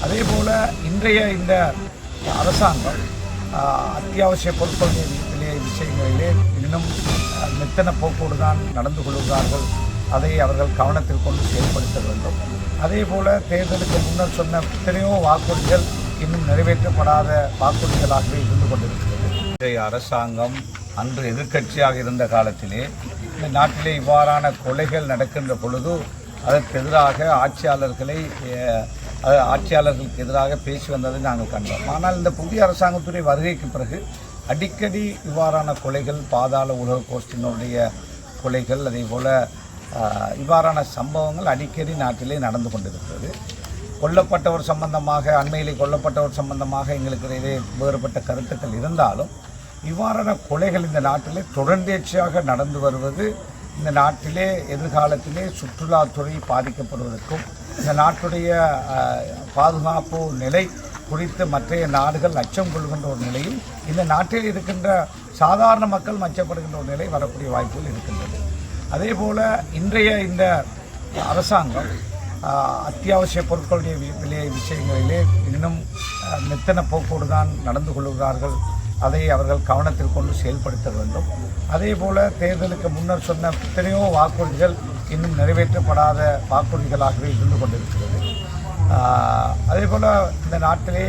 அதே போல் இன்றைய இந்த அரசாங்கம் அத்தியாவசிய பொருட்கள் விலை விஷயங்களிலே இன்னும் ஆஹ், மெத்தன போக்கோடு தான் நடந்து கொள்கிறார்கள். அதை அவர்கள் கவனத்தில் கொண்டு செயல்படுத்த வேண்டும். அதே போல் தேர்தலுக்கு முன்னர் சொன்ன எத்தனையோ வாக்குறுதிகள் இன்னும் நிறைவேற்றப்படாத வாக்குறுதிகளாகவே இருந்து கொண்டிருக்கிறது. இன்றைய அரசாங்கம் அன்று எதிர்க்கட்சியாக இருந்த காலத்திலே இந்த நாட்டிலே இவ்வாறான கொலைகள் நடக்கின்ற பொழுது அதற்கு எதிராக ஆட்சியாளர்களை ஆட்சியாளர்களுக்கு எதிராக பேசி வந்ததை நாங்கள் கண்டோம். ஆனால் இந்த புதிய அரசாங்கத்துடைய வருகைக்கு பிறகு அடிக்கடி இவ்வாறான கொலைகள் பாதாள உலக கோஷ்டினுடைய கொலைகள் அதே போல் இவ்வாறான சம்பவங்கள் அடிக்கடி நாட்டிலே நடந்து கொண்டிருக்கிறது. கொல்லப்பட்டவர் சம்பந்தமாக அண்மையிலே கொல்லப்பட்டவர் சம்பந்தமாக எங்களுக்கு இதே வேறுபட்ட கருத்துக்கள் இருந்தாலும் இவ்வாறான கொலைகள் இந்த நாட்டிலே தொடர்ந்தேர்ச்சியாக நடந்து வருவது இந்த நாட்டிலே எதிர்காலத்திலே சுற்றுலாத்துறை பாதிக்கப்படுவதற்கும் இந்த நாட்டுடைய பாதுகாப்பு நிலை குறித்து மற்றைய நாடுகள் அச்சம் கொள்கின்ற ஒரு நிலையில் இந்த நாட்டில் இருக்கின்ற சாதாரண மக்கள் மச்சப்படுகின்ற ஒரு நிலை வரக்கூடிய வாய்ப்புகள் இருக்கின்றது. அதே போல் இன்றைய இந்த அரசாங்கம் அத்தியாவசிய பொருட்களுடைய விலை விஷயங்களிலே இன்னும் மெத்தன போக்கோடு தான் நடந்து கொள்கிறார்கள். அதை அவர்கள் கவனத்தில் கொண்டு செயல்படுத்த வேண்டும். அதே போல் தேர்தலுக்கு முன்னர் சொன்ன எத்தனையோ வாக்குறுதிகள் இன்னும் நிறைவேற்றப்படாத வாக்குறுதிகளாகவே இருந்து கொண்டிருக்கிறது. அதே போல் இந்த நாட்டிலே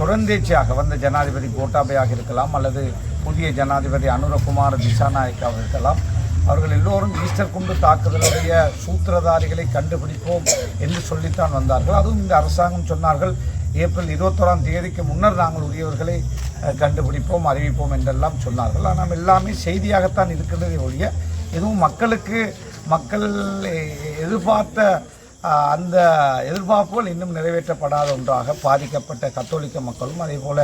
தொடர்ந்தேச்சியாக வந்த ஜனாதிபதி கோட்டாபயாக இருக்கலாம் அல்லது புதிய ஜனாதிபதி அனுரகுமார் திசாநாயக்காக இருக்கலாம். அவர்கள் எல்லோரும் ஈஸ்டர் குண்டு தாக்குதலுடைய சூத்திரதாரிகளை கண்டுபிடிப்போம் என்று சொல்லித்தான் வந்தார்கள். அதுவும் இந்த அரசாங்கம் சொன்னார்கள் ஏப்ரல் இருபத்தோராம் தேதிக்கு முன்னர் நாங்கள் உரியவர்களை கண்டுபிடிப்போம் அறிவிப்போம் என்றெல்லாம் சொன்னார்கள். ஆனால் எல்லாமே செய்தியாகத்தான் இருக்கிறதே ஒழிய எதுவும் மக்களுக்கு மக்கள் எதிர்பார்த்த அந்த எதிர்பார்ப்புகள் இன்னும் நிறைவேற்றப்படாத ஒன்றாக பாதிக்கப்பட்ட கத்தோலிக்க மக்களும் அதே போல்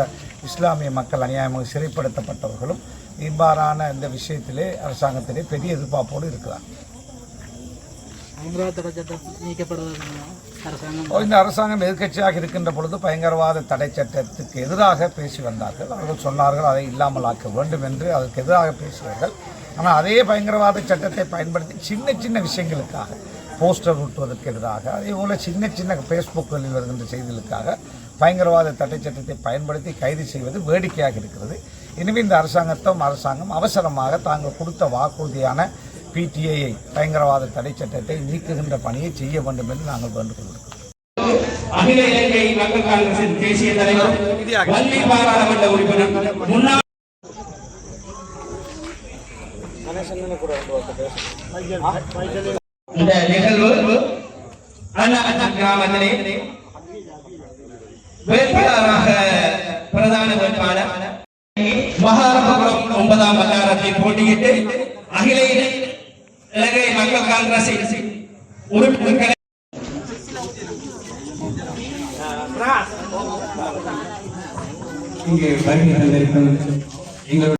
இஸ்லாமிய மக்கள் அநியாயமாக சிறைப்படுத்தப்பட்டவர்களும் இவ்வாறான இந்த விஷயத்திலே அரசாங்கத்திலே பெரிய எதிர்பார்ப்போடு இருக்கிறார் பயங்கரவாத சட்டம் அரசாங்கம் இந்த அரசாங்கம் எதிர்கட்சியாக இருக்கின்ற பொழுது பயங்கரவாத தடை சட்டத்துக்கு எதிராக பேசி வந்தார்கள் அவர்கள் சொன்னார்கள் அதை இல்லாமல் ஆக்க வேண்டும் என்று அதற்கு எதிராக பேசினார்கள் ஆனால் அதே பயங்கரவாத சட்டத்தை பயன்படுத்தி சின்ன சின்ன விஷயங்களுக்காக போஸ்டர் ஒட்டுவதற்கு எதிராக அதே போல சின்ன சின்ன ஃபேஸ்புக்கில் வருகின்ற செய்திகளுக்காக பயங்கரவாத தடை சட்டத்தை பயன்படுத்தி கைது செய்வது வேடிக்கையாக இருக்கிறது எனவே இந்த அரசாங்கத்தும் அரசாங்கம் அவசரமாக தாங்கள் கொடுத்த வாக்குறுதியான பிடிஐயை பயங்கரவாத தடை சட்டத்தை நீக்குகின்ற பணியை செய்ய வேண்டும் என்று நாங்கள் வேண்டுகொள்கிறோம் அகில இலங்கை மக்கள் காங்கிரசின் தேசிய தலைவர் வன்னி பாராளுமன்ற உறுப்பினர் முன்னாள் இந்த நிகழ்வு அண்ணா கிராமத்திலே வேட்பாளராக காங்கிரசின் உறுப்பினர்களை இங்கே வருகை எங்களுடைய